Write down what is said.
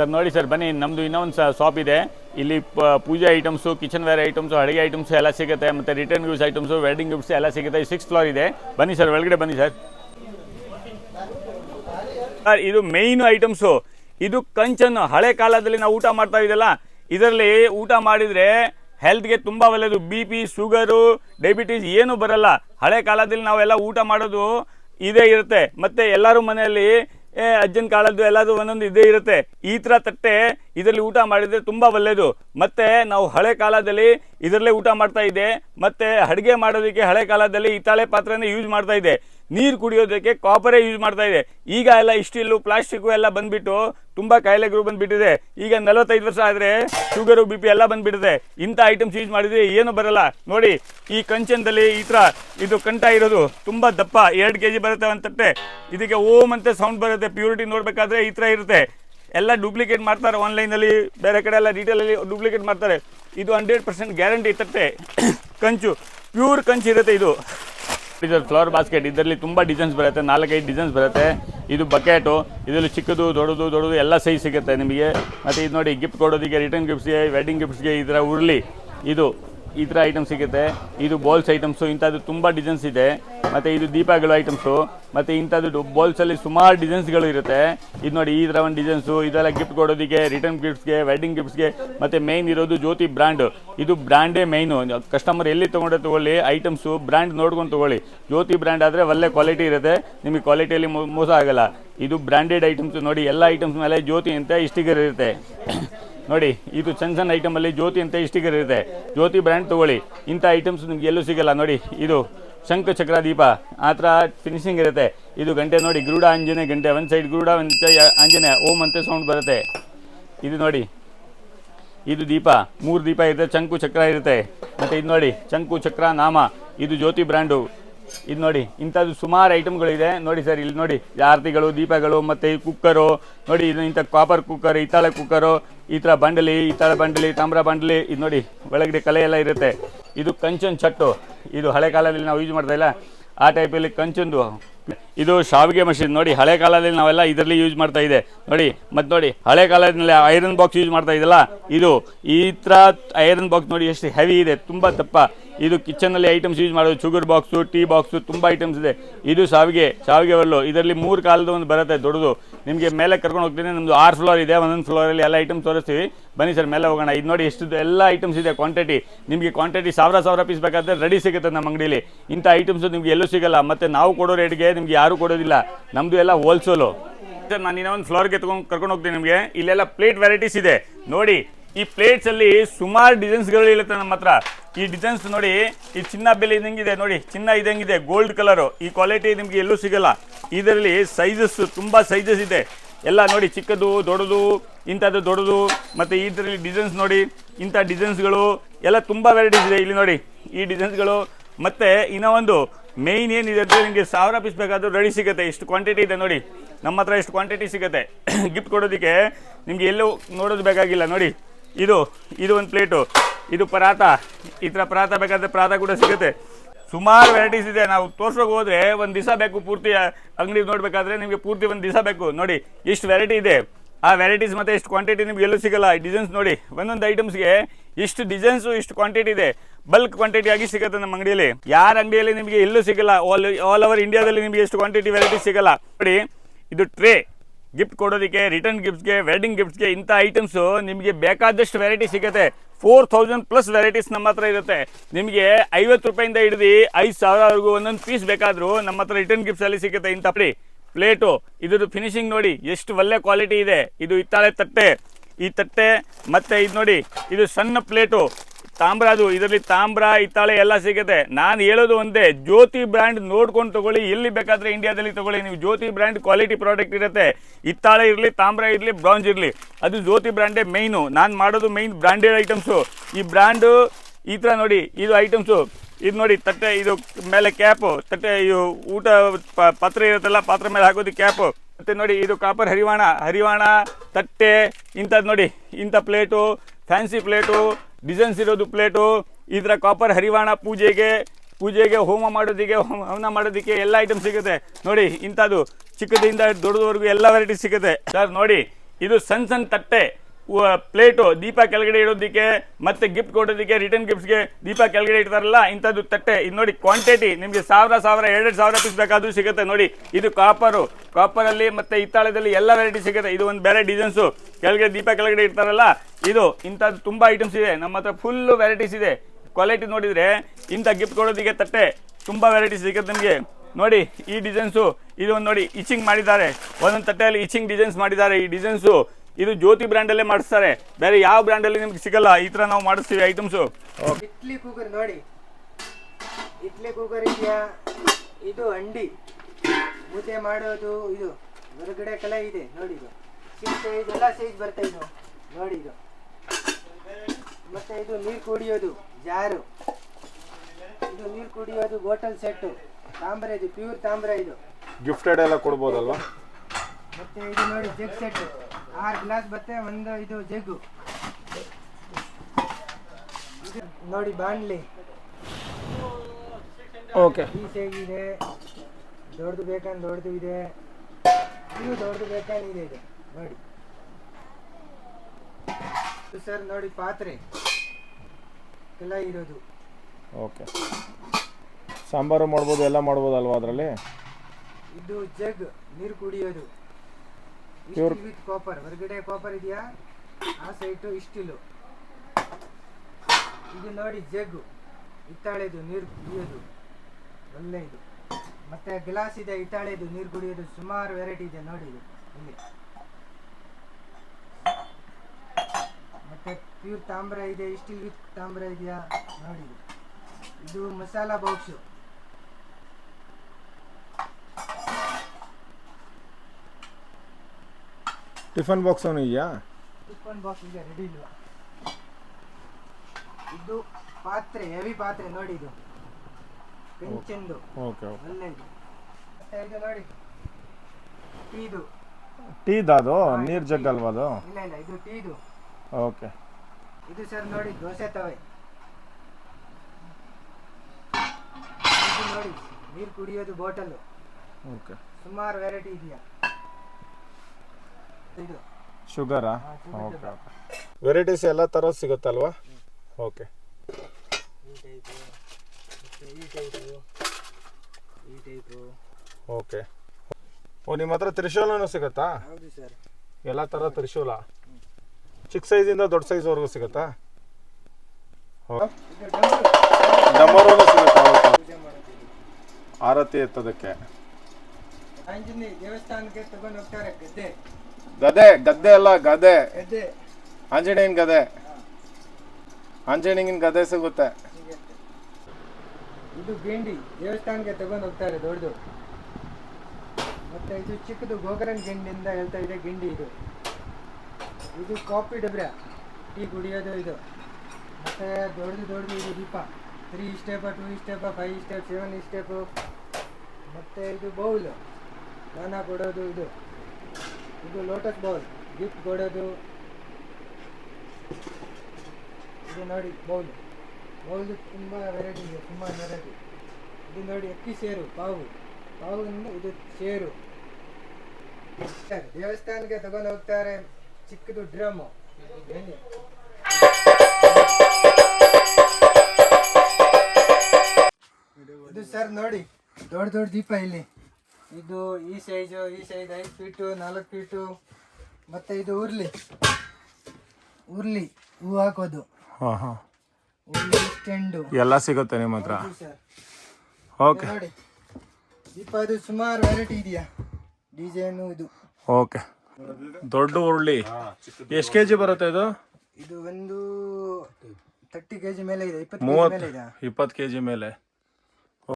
Sir, ನೋಡಿ sir, ಬನ್ನಿ ನಮ್ಮದು ಇನ್ನೊಂದು ಶಾಪ್ ಇದೆ. ಇಲ್ಲಿ ಪೂಜೆ ಐಟಮ್ಸು ಕಿಚನ್ ವೇರ್ ಐಟಮ್ಸು ಅಡುಗೆ ಐಟಮ್ಸು ಎಲ್ಲ ಸಿಗುತ್ತೆ, ಮತ್ತು return gifts items wedding gifts ಎಲ್ಲ ಸಿಗುತ್ತೆ. ಸಿಕ್ಸ್ ಫ್ಲೋರ್ ಇದೆ. ಬನ್ನಿ ಸರ್, ಒಳಗಡೆ ಬನ್ನಿ ಸರ್. ಸರ್, ಇದು ಮೇಯ್ನ್ ಐಟಮ್ಸು ಇದು ಕಂಚನ್ನು ಹಳೆ ಕಾಲದಲ್ಲಿ ನಾವು ಊಟ ಮಾಡ್ತಾ ಇದ್ದಲ್ಲ ಇದರಲ್ಲಿ ಊಟ ಮಾಡಿದರೆ ಹೆಲ್ತ್ಗೆ ತುಂಬ ಒಳ್ಳೆಯದು ಬಿ ಪಿ ಶುಗರು ಡಯಬಿಟೀಸ್ ಏನೂ ಬರಲ್ಲ. ಹಳೆ ಕಾಲದಲ್ಲಿ ನಾವೆಲ್ಲ ಊಟ ಮಾಡೋದು ಇದೇ ಇರುತ್ತೆ. ಮತ್ತು ಎಲ್ಲರೂ ಮನೆಯಲ್ಲಿ ಏ, ಅಜ್ಜನ ಕಾಲದ್ದು ಎಲ್ಲದು ಒಂದೊಂದು ಇದೇ ಇರುತ್ತೆ. ಈ ಥರ ತಟ್ಟೆ ಇದರಲ್ಲಿ ಊಟ ಮಾಡಿದರೆ ತುಂಬ ಒಳ್ಳೆಯದು ಮತ್ತು ನಾವು ಹಳೆ ಕಾಲದಲ್ಲಿ ಇದರಲ್ಲೇ ಊಟ ಮಾಡ್ತಾ ಇದ್ದೆ. ಮತ್ತು ಅಡುಗೆ ಮಾಡೋದಕ್ಕೆ ಹಳೆ ಕಾಲದಲ್ಲಿ ಹಿತ್ತಾಳೆ ಪಾತ್ರೆನೇ ಯೂಸ್ ಮಾಡ್ತಾ ಇದ್ದೆ. ನೀರು ಕುಡಿಯೋದಕ್ಕೆ ಕಾಪರೇ ಯೂಸ್ ಮಾಡ್ತಾ ಇದೆ. ಈಗ ಎಲ್ಲ ಇಷ್ಟಿಲ್ಲು ಪ್ಲಾಸ್ಟಿಕ್ಕು ಎಲ್ಲ ಬಂದ್ಬಿಟ್ಟು ತುಂಬ ಕಾಯಿಲೆಗಳು ಬಂದ್ಬಿಟ್ಟಿದೆ. ಈಗ ನಲವತ್ತೈದು ವರ್ಷ ಆದರೆ ಶುಗರು ಬಿ ಪಿ ಎಲ್ಲ ಬಂದ್ಬಿಟ್ಟಿದೆ. ಇಂಥ ಐಟಮ್ಸ್ ಯೂಸ್ ಮಾಡಿದ್ರೆ ಏನು ಬರಲ್ಲ. ನೋಡಿ, ಈ ಕಂಚನದಲ್ಲಿ ಈ ಥರ ಇದು ಕಂಠ ಇರೋದು ತುಂಬ ದಪ್ಪ. ಎರಡು ಕೆ ಜಿ ಬರುತ್ತೆ ಅಂತಟ್ಟೆ ತಟ್ಟೆ ಇದಕ್ಕೆ ಓಮ್ ಅಂತ ಸೌಂಡ್ ಬರುತ್ತೆ. ಪ್ಯೂರಿಟಿ ನೋಡಬೇಕಾದ್ರೆ ಈ ಥರ ಇರುತ್ತೆ. ಎಲ್ಲ ಡೂಪ್ಲಿಕೇಟ್ ಮಾಡ್ತಾರೆ. ಆನ್ಲೈನಲ್ಲಿ ಬೇರೆ ಕಡೆ ಎಲ್ಲ ಡೀಟೇಲಲ್ಲಿ ಡೂಪ್ಲಿಕೇಟ್ ಮಾಡ್ತಾರೆ. ಇದು ಹಂಡ್ರೆಡ್ ಪರ್ಸೆಂಟ್ ಗ್ಯಾರಂಟಿ ತಟ್ಟೆ ಕಂಚು ಪ್ಯೂರ್ ಕಂಚು ಇರುತ್ತೆ ಇದು. ಇದು ಫ್ಲವರ್ ಬಾಸ್ಕೆಟ್, ಇದರಲ್ಲಿ ತುಂಬ ಡಿಸೈನ್ಸ್ ಬರುತ್ತೆ, ನಾಲ್ಕೈದು ಡಿಸೈನ್ಸ್ ಬರುತ್ತೆ. ಇದು ಬಕೆಟು ಇದರಲ್ಲಿ ಚಿಕ್ಕದು, ದೊಡ್ಡದು ದೊಡ್ಡದು ಎಲ್ಲ ಸೈಜ್ ಸಿಗುತ್ತೆ ನಿಮಗೆ. ಮತ್ತು ಇದು ನೋಡಿ ಗಿಫ್ಟ್ ಕೊಡೋದಕ್ಕೆ ರಿಟರ್ನ್ ಗಿಫ್ಟ್ಸ್ಗೆ ವೆಡ್ಡಿಂಗ್ ಗಿಫ್ಟ್ಸ್ಗೆ ಈ ಥರ ಉರುಳಿ ಇದು ಈ ಥರ ಐಟಮ್ ಸಿಗುತ್ತೆ. ಇದು ಬಾಲ್ಸ್ ಐಟಮ್ಸು ಇಂಥದ್ದು ತುಂಬ ಡಿಸೈನ್ಸ್ ಇದೆ. ಮತ್ತು ಇದು ದೀಪಗಳು ಐಟಮ್ಸು ಮತ್ತು ಇಂಥದ್ದು ಬೋಲ್ಸಲ್ಲಿ ಸುಮಾರು ಡಿಸೈನ್ಸ್ಗಳು ಇರುತ್ತೆ. ಇದು ನೋಡಿ, ಈ ಥರ ಒಂದು ಡಿಸೈನ್ಸು ಇದೆಲ್ಲ ಗಿಫ್ಟ್ ಕೊಡೋದಕ್ಕೆ ರಿಟರ್ನ್ ಗಿಫ್ಟ್ಸ್ಗೆ ವೆಡ್ಡಿಂಗ್ ಗಿಫ್ಟ್ಸ್ಗೆ ಮತ್ತು ಮೇಯ್ನ್ ಇರೋದು ಜ್ಯೋತಿ ಬ್ರ್ಯಾಂಡು ಇದು ಬ್ರ್ಯಾಂಡೇ ಮೇಯ್ನು ಕಸ್ಟಮರ್ ಎಲ್ಲಿ ತೊಗೊಂಡ್ರೆ ತೊಗೊಳ್ಳಿ ಐಟಮ್ಸು ಬ್ರ್ಯಾಂಡ್ ನೋಡ್ಕೊಂಡು ತೊಗೊಳ್ಳಿ. ಜ್ಯೋತಿ ಬ್ರ್ಯಾಂಡ್ ಆದರೆ ಒಳ್ಳೆ ಕ್ವಾಲಿಟಿ ಇರುತ್ತೆ. ನಿಮಗೆ ಕ್ವಾಲಿಟಿಯಲ್ಲಿ ಮೋಸ ಆಗೋಲ್ಲ. ಇದು ಬ್ರ್ಯಾಂಡೆಡ್ ಐಟಮ್ಸು ನೋಡಿ, ಎಲ್ಲ ಐಟಮ್ಸ್ ಮೇಲೆ ಜ್ಯೋತಿ ಅಂತ ಇಷ್ಟಿಗರ್ ಇರುತ್ತೆ ನೋಡಿ, ಇದು ಸಣ್ಣ ಸಣ್ಣ ಐಟಮಲ್ಲಿ ಜ್ಯೋತಿ ಅಂತ ಸ್ಟಿಕರ್ ಇರುತ್ತೆ ಜ್ಯೋತಿ ಬ್ರ್ಯಾಂಡ್ ತೊಗೊಳ್ಳಿ. ಇಂಥ ಐಟಮ್ಸ್ ನಿಮ್ಗೆ ಎಲ್ಲೂ ಸಿಗಲ್ಲ. ನೋಡಿ, ಇದು ಶಂಖ ಚಕ್ರ ದೀಪ. ಆ ಥರ ಫಿನಿಶಿಂಗ್ ಇರುತ್ತೆ. ಇದು ಗಂಟೆ ನೋಡಿ, ಗರುಡ ಆಂಜನೇಯ ಗಂಟೆ. ಒಂದು ಸೈಡ್ ಗರುಡ, ಒಂದು ಸೈಡ್ ಆಂಜನೇಯ. ಓಮ್ ಅಂತ ಸೌಂಡ್ ಬರುತ್ತೆ. ಇದು ನೋಡಿ, ಇದು ದೀಪ. ಮೂರು ದೀಪ ಇರುತ್ತೆ. ಚಂಕು ಚಕ್ರ ಇರುತ್ತೆ. ಮತ್ತು ಇದು ನೋಡಿ, ಚಂಕು ಚಕ್ರ ನಾಮ. ಇದು ಜ್ಯೋತಿ ಬ್ರ್ಯಾಂಡು ಇದು ನೋಡಿ, ಇಂಥದ್ದು ಸುಮಾರು ಐಟಮ್ಗಳಿದೆ ನೋಡಿ ಸರ್, ಇಲ್ಲಿ ನೋಡಿ, ಆರತಿಗಳು, ದೀಪಗಳು, ಮತ್ತು ಈ ಕುಕ್ಕರು. ನೋಡಿ, ಇದು ಇಂಥ ಕಾಪರ್ ಕುಕ್ಕರ್ ಹಿತ್ತಾಳೆ ಕುಕ್ಕರು ಈ ಥರ ಬಂಡಲಿ, ಹಿತ್ತಾಳೆ ಬಂಡಲಿ, ತಾಮ್ರ ಬಂಡಲಿ, ಇದು ನೋಡಿ, ಒಳಗಡೆ ಕಲೆ ಎಲ್ಲ ಇರುತ್ತೆ. ಇದು ಕಂಚನ್ ಚಟ್ಟು. ಇದು ಹಳೆ ಕಾಲದಲ್ಲಿ ನಾವು ಯೂಸ್ ಮಾಡ್ತಾ ಇಲ್ಲ. ಆ ಟೈಪಲ್ಲಿ ಕಂಚಂದು. ಇದು ಶಾವಿಗೆ ಮಷಿನ್ ನೋಡಿ, ಹಳೆ ಕಾಲದಲ್ಲಿ ನಾವೆಲ್ಲ ಇದರಲ್ಲಿ ಯೂಸ್ ಮಾಡ್ತಾ ಇದೆ. ನೋಡಿ, ಮತ್ತು ನೋಡಿ, ಹಳೆ ಕಾಲದಲ್ಲಿ ಐರನ್ ಬಾಕ್ಸ್ ಯೂಸ್ ಮಾಡ್ತಾ ಇದಲ್ಲ ಇದು ಈ ಥರ ಐರನ್ ಬಾಕ್ಸ್ ನೋಡಿ, ಎಷ್ಟು ಹೆವಿ ಇದೆ, ತುಂಬ ದಪ್ಪ. ಇದು ಕಿಚನಲ್ಲಿ ಐಟಮ್ಸ್ ಯೂಸ್ ಮಾಡೋದು ಶುಗರ್ ಬಾಕ್ಸು ಟೀ ಬಾಕ್ಸು ತುಂಬ ಐಟಮ್ಸ್ ಇದೆ. ಇದು ಸಾವಿಗೆ ಸಾವಿಗೆ ಇದರಲ್ಲಿ ಮೂರು ಕಾಲದ ಒಂದು ಬರುತ್ತೆ, ದೊಡ್ಡದು. ನಿಮಗೆ ಮೇಲೆ ಕರ್ಕೊಂಡು ಹೋಗ್ತೀನಿ ನಮ್ಮದು ಆರು ಫ್ಲೋರ್ ಇದೆ, ಒಂದೊಂದು ಫ್ಲೋರಲ್ಲಿ ಎಲ್ಲ ಐಟಮ್ಸ್ ತೋರಿಸ್ತೀವಿ. ಬನ್ನಿ ಸರ್, ಮೇಲೆ ಹೋಗೋಣ. ಇದು ನೋಡಿ ಎಷ್ಟು ಎಲ್ಲ ಐಟಮ್ಸ್ ಇದೆ ಕ್ವಾಂಟಿಟಿ ನಿಮಗೆ ಕ್ವಾಂಟಿಟಿ ಸಾವಿರ ಸಾವಿರ ಪೀಸ್ ಬೇಕಾದ್ರೆ ರೆಡಿ ಸಿಗುತ್ತೆ ನಮ್ಮ ಅಂಗಡಿಯಲ್ಲಿ ಇಂಥ ಐಟಮ್ಸ್ ನಿಮ್ಗೆ ಎಲ್ಲೂ ಸಿಗಲ್ಲ. ಮತ್ತು ನಾವು ಕೊಡೋ ರೇಟ್ಗೆ ನಿಮ್ಗೆ ಯಾರೂ ಕೊಡೋದಿಲ್ಲ. ನಮ್ಮದು ಎಲ್ಲ ಹೋಲ್ಸೋಲು ಸರ್, ನಾನು ಇನ್ನೊಂದು ಫ್ಲೋರ್ಗೆ ತಗೊಂಡು ಕರ್ಕೊಂಡು ಹೋಗ್ತೀನಿ ನಿಮಗೆ. ಇಲ್ಲೆಲ್ಲ ಪ್ಲೇಟ್ ವೆರೈಟೀಸ್ ಇದೆ. ನೋಡಿ ಈ ಪ್ಲೇಟ್ಸ್ ಅಲ್ಲಿ ಸುಮಾರು ಡಿಸೈನ್ಸ್ಗಳು ಇರುತ್ತೆ ನಮ್ಮ ಹತ್ರ. ಈ ಡಿಸೈನ್ಸ್ ನೋಡಿ, ಈ ಚಿನ್ನ ಬೆಲೆ ಇದಂಗಿದೆ ನೋಡಿ, ಚಿನ್ನ ಇದಂಗಿದೆ ಗೋಲ್ಡ್ ಕಲರು ಈ ಕ್ವಾಲಿಟಿ ನಿಮಗೆ ಎಲ್ಲೂ ಸಿಗಲ್ಲ. ಇದರಲ್ಲಿ ಸೈಜಸ್ ತುಂಬ ಸೈಜಸ್ ಇದೆ. ಎಲ್ಲ ನೋಡಿ, ಚಿಕ್ಕದು, ದೊಡ್ಡದು, ಇಂಥದ್ದು ದೊಡ್ಡದು, ಮತ್ತು ಇದರಲ್ಲಿ ಡಿಸೈನ್ಸ್ ನೋಡಿ, ಇಂಥ ಡಿಸೈನ್ಸ್ಗಳು ಎಲ್ಲ ತುಂಬ ವೆರೈಟೀಸ್ ಇದೆ. ಇಲ್ಲಿ ನೋಡಿ, ಈ ಡಿಸೈನ್ಸ್ಗಳು ಮತ್ತು ಇನ್ನೂ ಒಂದು ಮೇಯ್ನ್ ಏನಿದೆ ಅಂದರೆ ನಿಮಗೆ ಸಾವಿರ ಪೀಸ್ ಬೇಕಾದರೂ ರೆಡಿ ಸಿಗುತ್ತೆ. ಇಷ್ಟು ಕ್ವಾಂಟಿಟಿ ಇದೆ ನೋಡಿ. ನಮ್ಮ ಹತ್ರ ಇಷ್ಟು ಕ್ವಾಂಟಿಟಿ ಸಿಗುತ್ತೆ. ಗಿಫ್ಟ್ ಕೊಡೋದಕ್ಕೆ ನಿಮಗೆ ಎಲ್ಲೂ ನೋಡೋದು ಬೇಕಾಗಿಲ್ಲ ನೋಡಿ. ಇದು ಇದು ಒಂದು ಪ್ಲೇಟು. ಇದು ಪರಾತ. ಈ ಥರ ಪರಾತ ಬೇಕಾದರೆ ಪರಾತ ಕೂಡ ಸಿಗುತ್ತೆ. ಸುಮಾರು ವೆರೈಟೀಸ್ ಇದೆ. ನಾವು ತೋರ್ಸೋಕೆ ಹೋದರೆ ಒಂದು ದಿವಸ ಬೇಕು ಪೂರ್ತಿ ಅಂಗಡಿ ನೋಡಬೇಕಾದ್ರೆ ನಿಮಗೆ ಪೂರ್ತಿ ಒಂದು ದಿವಸ ಬೇಕು. ನೋಡಿ, ಇಷ್ಟು ವೆರೈಟಿ ಇದೆ. ಆ ವೆರೈಟೀಸ್ ಮತ್ತು ಇಷ್ಟು ಕ್ವಾಂಟಿಟಿ ನಿಮ್ಗೆ ಎಲ್ಲೂ ಸಿಗಲ್ಲ. ಈ ಡಿಸೈನ್ಸ್ ನೋಡಿ, ಒಂದೊಂದು ಐಟಮ್ಸ್ಗೆ ಇಷ್ಟು ಡಿಸೈನ್ಸು ಇಷ್ಟು ಕ್ವಾಂಟಿಟಿ ಇದೆ. ಬಲ್ಕ್ ಕ್ವಾಂಟಿಟಿ ಆಗಿ ಸಿಗುತ್ತೆ ನಮ್ಮ ಅಂಗಡಿಯಲ್ಲಿ. ಯಾರ ಅಂಗಡಿಯಲ್ಲಿ ನಿಮಗೆ ಎಲ್ಲೂ ಸಿಗಲ್ಲ? ಆಲ್ ಆಲ್ ಓವರ್ ಇಂಡಿಯಾದಲ್ಲಿ ನಿಮಗೆ ಎಷ್ಟು ಕ್ವಾಂಟಿಟಿ ವೆರೈಟಿ ಸಿಗಲ್ಲ. ನೋಡಿ, ಇದು ಟ್ರೇ ಗಿಫ್ಟ್ ಕೊಡೋದಕ್ಕೆ ರಿಟರ್ನ್ ಗಿಫ್ಟ್ಸ್ಗೆ ವೆಡ್ಡಿಂಗ್ ಗಿಫ್ಟ್ಸ್ಗೆ ಇಂಥ ಐಟಮ್ಸು ನಿಮಗೆ ಬೇಕಾದಷ್ಟು ವೆರೈಟಿ ಸಿಗುತ್ತೆ. ಫೋರ್ ತೌಸಂಡ್ ಪ್ಲಸ್ ವೆರೈಟೀಸ್ ನಮ್ಮ ಹತ್ರ ಇರುತ್ತೆ. ನಿಮಗೆ ಐವತ್ತು ರೂಪಾಯಿಂದ ಹಿಡಿದು ಐದು ಸಾವಿರವರೆಗೂ ಒಂದೊಂದು ಪೀಸ್ ಬೇಕಾದರೂ ನಮ್ಮ ಹತ್ರ ರಿಟರ್ನ್ ಗಿಫ್ಟ್ಸಲ್ಲಿ ಸಿಗುತ್ತೆ ಇಂಥ ಪ್ಲೇ ಪ್ಲೇಟು ಇದ್ರದ್ದು ಫಿನಿಶಿಂಗ್ ನೋಡಿ, ಎಷ್ಟು ಒಳ್ಳೆ ಕ್ವಾಲಿಟಿ ಇದೆ. ಇದು ಹಿತ್ತಾಳೆ ತಟ್ಟೆ. ಈ ತಟ್ಟೆ, ಮತ್ತು ಇದು ನೋಡಿ, ಇದು ಸಣ್ಣ ಪ್ಲೇಟು ತಾಮ್ರ ಅದು, ಇದರಲ್ಲಿ ತಾಮ್ರ, ಹಿತ್ತಾಳೆ ಎಲ್ಲ ಸಿಗುತ್ತೆ. ನಾನು ಹೇಳೋದು ಒಂದೇ, ಜ್ಯೋತಿ ಬ್ರ್ಯಾಂಡ್ ನೋಡ್ಕೊಂಡು ತಗೊಳ್ಳಿ, ಎಲ್ಲಿ ಬೇಕಾದ್ರೆ ಇಂಡಿಯಾದಲ್ಲಿ ತಗೊಳ್ಳಿ. ನೀವು ಜ್ಯೋತಿ ಬ್ರ್ಯಾಂಡ್ ಕ್ವಾಲಿಟಿ ಪ್ರಾಡಕ್ಟ್ ಇರುತ್ತೆ. ಹಿತ್ತಾಳೆ ಇರಲಿ, ತಾಮ್ರ ಇರಲಿ ಬ್ರಾಂಜ್ ಇರಲಿ. ಅದು ಜ್ಯೋತಿ ಬ್ರ್ಯಾಂಡೇ ಮೈನು ನಾನು ಮಾಡೋದು ಮೈನ್ ಬ್ರ್ಯಾಂಡೆಡ್ ಐಟಮ್ಸು ಈ ಬ್ರ್ಯಾಂಡು ಈ ಥರ ನೋಡಿ, ಇದು ಐಟಮ್ಸು ಇದು ನೋಡಿ, ತಟ್ಟೆ, ಇದು ಮೇಲೆ ಕ್ಯಾಪು ತಟ್ಟೆ, ಇದು ಊಟ ಪಾತ್ರೆ ಇರುತ್ತಲ್ಲ, ಪಾತ್ರೆ ಮೇಲೆ ಹಾಕೋದು ಕ್ಯಾಪು ಮತ್ತು ನೋಡಿ, ಇದು ಕಾಪರ್ ಹರಿವಾಣ ಹರಿವಾಣ, ತಟ್ಟೆ ಇಂಥದ್ದು ನೋಡಿ, ಇಂಥ ಪ್ಲೇಟು ಫ್ಯಾನ್ಸಿ ಪ್ಲೇಟು ಡಿಸೈನ್ಸ್ ಇರೋದು ಪ್ಲೇಟು, ಈ ಥರ ಕಾಪರ್ ಹರಿವಾಣ ಪೂಜೆಗೆ ಪೂಜೆಗೆ ಹೋಮ ಮಾಡೋದಕ್ಕೆ ಹೋಮ ಮಾಡೋದಕ್ಕೆ ಎಲ್ಲ ಐಟಮ್ ಸಿಗುತ್ತೆ. ನೋಡಿ, ಇಂಥದ್ದು ಚಿಕ್ಕದಿಂದ ದೊಡ್ಡದವರೆಗೂ ಎಲ್ಲ ವೆರೈಟಿ ಸಿಗುತ್ತೆ. ಸರ್, ನೋಡಿ, ಇದು ಸಣ್ಣ ಸಣ್ಣ ತಟ್ಟೆ. ಪ್ಲೇಟು ದೀಪ ಕೆಳಗಡೆ ಇಡೋದಕ್ಕೆ, ಮತ್ತೆ ಗಿಫ್ಟ್ ಕೊಡೋದಕ್ಕೆ ರಿಟರ್ನ್ ಗಿಫ್ಟ್ಸ್ಗೆ ದೀಪ ಕೆಳಗಡೆ ಇಡ್ತಾರಲ್ಲ, ಇಂಥದ್ದು ತಟ್ಟೆ. ಇದು ನೋಡಿ ಕ್ವಾಂಟಿಟಿ ನಿಮಗೆ ಸಾವಿರ ಸಾವಿರ, ಎರಡೆರಡು ಸಾವಿರ ಪೀಸ್ ಬೇಕಾದ್ರು ಸಿಗುತ್ತೆ ನೋಡಿ. ಇದು ಕಾಪರು ಕಾಪರಲ್ಲಿ ಮತ್ತೆ ಹಿತ್ತಾಳದಲ್ಲಿ ಎಲ್ಲ ವೆರೈಟಿ ಸಿಗುತ್ತೆ. ಇದು ಒಂದು ಬೇರೆ ಡಿಸೈನ್ಸು ಕೆಳಗಡೆ ದೀಪ ಕೆಳಗಡೆ ಇಡ್ತಾರಲ್ಲ, ಇದು ಇಂಥದ್ದು ತುಂಬ ಐಟಮ್ಸ್ ಇದೆ. ನಮ್ಮ ಹತ್ರ ಫುಲ್ಲು ವೆರೈಟೀಸ್ ಇದೆ. ಕ್ವಾಲಿಟಿ ನೋಡಿದರೆ ಇಂಥ ಗಿಫ್ಟ್ ಕೊಡೋದಕ್ಕೆ ತಟ್ಟೆ ತುಂಬ ವೆರೈಟೀಸ್ ಸಿಗುತ್ತೆ ನಿಮಗೆ. ನೋಡಿ ಈ ಡಿಸೈನ್ಸು ಇದು ಒಂದು ನೋಡಿ ಇಚಿಂಗ್ ಮಾಡಿದ್ದಾರೆ. ಒಂದೊಂದು ತಟ್ಟೆಯಲ್ಲಿ ಇಚಿಂಗ್ ಡಿಸೈನ್ಸ್ ಮಾಡಿದ್ದಾರೆ ಈ ಡಿಸೈನ್ಸು ಇದು ಜ್ಯೋತಿ ಬ್ರ್ಯಾಂಡಲ್ಲೇ ಮಾಡಿಸ್ತಾರೆ. ಬೇರೆ ಯಾವ ಬ್ರ್ಯಾಂಡಲ್ಲಿ ನಿಮ್ಗೆ ಸಿಗಲ್ಲ? ಈ ಥರ ನಾವು ಮಾಡಿಸ್ತೀವಿ ಐಟಮ್ಸು. ಇಟ್ಲಿ ಕುಕ್ಕರ್ ನೋಡಿ. ಇಡ್ಲಿ ಕುಕ್ಕರ್ ಇದೆಯಾ? ಇದು ಅಂಡಿ ಮುದ್ದೆ ಮಾಡೋದು ಇದು. ಹೊರಗಡೆ ಕಲ ಇದೆ. ನೋಡಿ ಇದು. ಚಿಕ್ಕ ಸೈಜ್ ಎಲ್ಲ ಸೈಜ್ ಬರ್ತಾ ಇದು. ನೋಡಿ ಇದು. ಮತ್ತೆ ಇದು ನೀರು ಕುಡಿಯೋದು ಜಾರು. ಇದು ನೀರು ಕುಡಿಯೋದು ಬಾಟಲ್ ಸೆಟ್ಟು. ತಾಮ್ರ ಇದು ಪ್ಯೂರ್ ತಾಮ್ರ ಇದು. ಗಿಫ್ಟೆಡ್ ಎಲ್ಲ ಕೊಡ್ಬೋದಲ್ವಾ? ಮತ್ತೆ ಇದು ನೋಡಿ ಜಗ್ ಸೆಟ್ ಆರು ಗ್ಲಾಸ್ ಬತ್ತೆ ಒಂದು ಇದು ಜಗ್ಗು. ನೋಡಿ ಬಾಣಲಿ. ಓಕೆ. ಪೀಸ್ ಹೇಗಿದೆ ದೊಡ್ಡದು ಬೇಕಂದ್ ದೊಡ್ಡದು ಇದೆ. ಇದು ದೊಡ್ಡದು ಬೇಕಂದ್ ಇದೆ ಇದೆ. ನೋಡಿ. ಸರ್ ನೋಡಿ ಪಾತ್ರೆ. ಎಲ್ಲ ಇರೋದು. ಓಕೆ. ಸಾಂಬಾರು ಮಾಡ್ಬೋದು ಎಲ್ಲ ಮಾಡ್ಬೋದಲ್ವಾ ಅದರಲ್ಲಿ? ಇದು ಜಗ್ ನೀರು ಕುಡಿಯೋದು. Pure- ವಿತ್ ಕಾಪರ್ ಹೊರಗಡೆ ಕಾಪರ್ ಇದೆಯಾ? ಆ ಸೈಟು ಇಷ್ಟಿಲು ಇದು ನೋಡಿ ಜಗ್ಗು. ಹಿತ್ತಾಳೆದು ನೀರು ಕುಡಿಯೋದು. ಒಳ್ಳೆ ಇದು ಮತ್ತೆ ಗ್ಲಾಸ್ ಇದೆ ಹಿತ್ತಾಳೆದು ನೀರು ಕುಡಿಯೋದು. ಸುಮಾರು ವೆರೈಟಿ ಇದೆ ನೋಡಿ ಇದು. ಇಲ್ಲಿ. ಮತ್ತೆ ಪ್ಯೂರ್ ತಾಮ್ರ ಇದೆ ಇಷ್ಟಿಲ್ ವಿತ್ ತಾಮ್ರ ಇದೆಯಾ? ನೋಡಿ. ಇದು. ಮಸಾಲಾ ಬಾಕ್ಸು ಟಿಫನ್ ಬಾಕ್ಸ್ ಅವನು ಇದೆಯಾ? ಟಿಫನ್ ಬಾಕ್ಸ್ ಈಗ ರೆಡಿ ಇಲ್ಲ ಇದು ಪಾತ್ರೆ ಹೆವಿ ಪಾತ್ರೆ ನೋಡಿ ಇದು. ಕಂಚಂದು ಓಕೆ ಓಕೆ ಇದು. ಮತ್ತೆ ಇದು ನೋಡಿ. ಟೀದು. ಟೀದ ಅದು? ನೀರು ಜಗ್ ಅಲ್ವಾ ಅದು? ಇಲ್ಲ ಇಲ್ಲ ಇದು ಟೀದು. ಓಕೆ. ಇದು ಸರ್ ನೋಡಿ ದೋಸೆ ತವೆ. ಇದು ನೋಡಿ ನೀರು ಕುಡಿಯೋದು ಬಾಟಲ್ ಓಕೆ. ಸುಮಾರು ವೆರೈಟಿ ಇದೆಯಾ? ಇದು ಶುಗರಾ ಓಕೆ ಓಕೆ ವೆರೈಟೀಸ್ ಎಲ್ಲ ಥರದ್ದು ಸಿಗುತ್ತಲ್ವಾ? ಓಕೆ ಓಕೆ ಓ ನಿಮ್ಮ ಹತ್ರ ತ್ರಿಶೂಲನೂ ಸಿಗುತ್ತಾ? ಎಲ್ಲ ಥರ ತ್ರಿಶೂಲ? ಚಿಕ್ಕ ಸೈಜಿಂದ ದೊಡ್ಡ ಸೈಜ್ವರೆಗೂ ಸಿಗುತ್ತಾ? ಸಿಗತ್ತಾ? ಡಮರು ಸಿಗುತ್ತಾ ಆರತಿ ಎತ್ತದಕ್ಕೆ. ಆಂಜನೇಯ ದೇವಸ್ಥಾನಕ್ಕೆ ತಗೊಂಡು ಹೋಗ್ತಾರೆ ಗದೆ ಗದ್ದೆ ಅಲ್ಲ ಗದೆ. ಆಂಜನೇಯನ ಗದೆ. ಆಂಜನೇಯನ ಗದೆ ಸಿಗುತ್ತೆ. ಸಿಗುತ್ತೆ. ಇದು ಗೆಂಡಿ ದೇವಸ್ಥಾನಕ್ಕೆ ತಗೊಂಡು ಹೋಗ್ತಾರೆ ದೊಡ್ಡದು. ಮತ್ತೆ ಇದು ಚಿಕ್ಕದು ಗೋಕರನ್ ಗಿಂಡಿಯಿಂದ ಹೇಳ್ತಾ ಇದೆ ಗಿಂಡಿ ಇದು. ಇದು ಕಾಫಿ ಡಬ್ರ. ಟೀ ಕುಡಿಯೋದು ಇದು. ಮತ್ತೆ ದೊಡ್ಡದು ದೊಡ್ಡದು ಇದು ದೀಪ. Three step two step five step seven step. ಮತ್ತೆ ಇದು ಬೌಲ್. ದಾನ ಕೊಡೋದು ಇದು. ಇದು ಲೋಟಸ್ ಬೌಲ್. ಗಿಫ್ಟ್ ಕೊಡೋದು. ಇದು ನೋಡಿ, ಬೌಲ್. ಬೌಲ್ ತುಂಬ ವೆರೈಟಿ ಇದೆ, ತುಂಬ ವೆರೈಟಿ ಇದು ನೋಡಿ, ಅಕ್ಕಿ ಸೇರು, ಪಾವು. ಪಾವಿನಿಂದ ಇದು ಸೇರು. ದೇವಸ್ಥಾನಕ್ಕೆ ತಗೊಂಡು ಹೋಗ್ತಾರೆ ಚಿಕ್ಕದು ಡ್ರಮ್. ಇದು ಸರ್ ನೋಡಿ, ದೊಡ್ಡ ದೊಡ್ಡ ದೀಪ ಇಲ್ಲಿ. ಇದು ಈ ಸೈಜು ಈ ಸೈಜ್ ಐದು ಫೀಟು ನಾಲ್ಕು ಫೀಟು ಮತ್ತೆ ಇದು ಉರ್ಲಿ. ಉರ್ಲಿ ಹೂ ಹಾಕೋದು. ಹಾಂ ಹಾಂ. ಉರ್ಲಿ ಎಲ್ಲ ಸಿಗುತ್ತೆ ನಿಮ್ಮ ಹತ್ರ. ಸರ್ ಓಕೆ ನೋಡಿ. ದೀಪ ಇದು ಸುಮಾರು ವೆರೈಟಿ ಇದೆಯಾ? ಡಿಸೈನು ಇದು. ಓಕೆ ದೊಡ್ಡ ಉರುಳಿ ಎಷ್ಟು ಕೆ ಜಿ ಬರುತ್ತೆ ಇದು? ಇದು ಒಂದು ತರ್ಟಿ ಕೆ ಜಿ ಮೇಲೆ ಇದೆ ಇಪ್ಪತ್ತು ಮೂವತ್ತು ಇಪ್ಪತ್ತು ಕೆ ಜಿ ಮೇಲೆ.